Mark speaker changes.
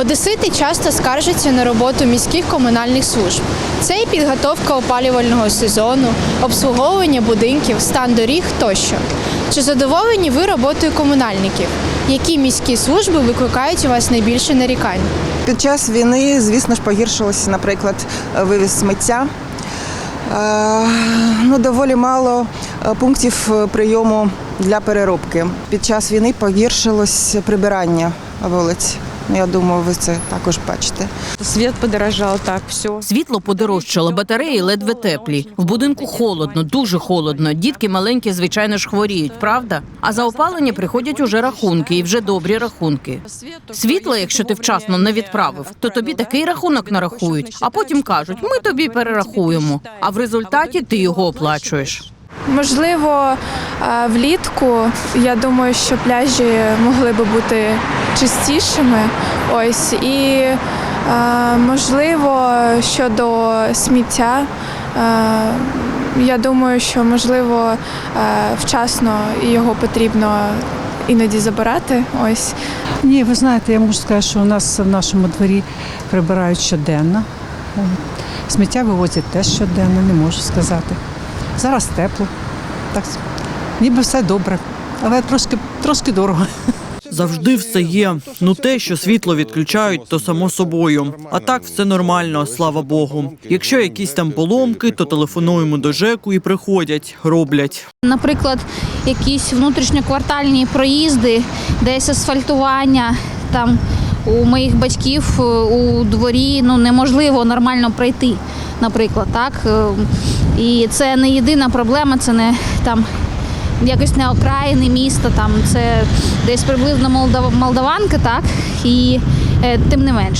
Speaker 1: Одесити часто скаржаться на роботу міських комунальних служб. Це і підготовка опалювального сезону, обслуговування будинків, стан доріг тощо. Чи задоволені ви роботою комунальників? Які міські служби викликають у вас найбільше нарікань?
Speaker 2: Під час війни, звісно ж, погіршилося, наприклад, вивіз сміття. Е, Ну, доволі мало е, пунктів е, прийому для переробки. Під час війни погіршилось прибирання вулиць. Ну, Я думаю, ви це також бачите.
Speaker 3: Свет подорожал, так, все.
Speaker 4: Світло подорожчало, батареї ледве теплі. В будинку холодно, дуже холодно. Дітки маленькі, звичайно ж, хворіють, правда? А за опалення приходять уже рахунки, і вже добрі рахунки. Світло, якщо ти вчасно не відправив, то тобі такий рахунок нарахують, а потім кажуть, ми тобі перерахуємо. А в результаті ти його оплачуєш.
Speaker 5: Можливо, е, влітку я думаю, що пляжі могли би бути чистішими. Ось і е, можливо щодо сміття. е, Я думаю, що можливо вчасно його потрібно іноді забирати. Ось
Speaker 6: Ні, ви знаєте, я можу сказати, що у нас в нашому дворі прибирають щоденно. Сміття вивозять теж щоденно, не можу сказати. Зараз тепло. Так, ніби все добре, але трошки, трошки дорого.
Speaker 7: Завжди все є. Ну те, що світло відключають, то само собою. А так все нормально, слава Богу. Якщо якісь там поломки, то телефонуємо до ЖЕКу і приходять, роблять.
Speaker 8: Наприклад, якісь внутрішньоквартальні проїзди, десь асфальтування. Там у моїх батьків е, у дворі ну неможливо нормально пройти, наприклад, так. І це не єдина проблема, це не там якось не окраїни міста, там це десь приблизно Молдав- Молдаванка, так, і е, тим не менш.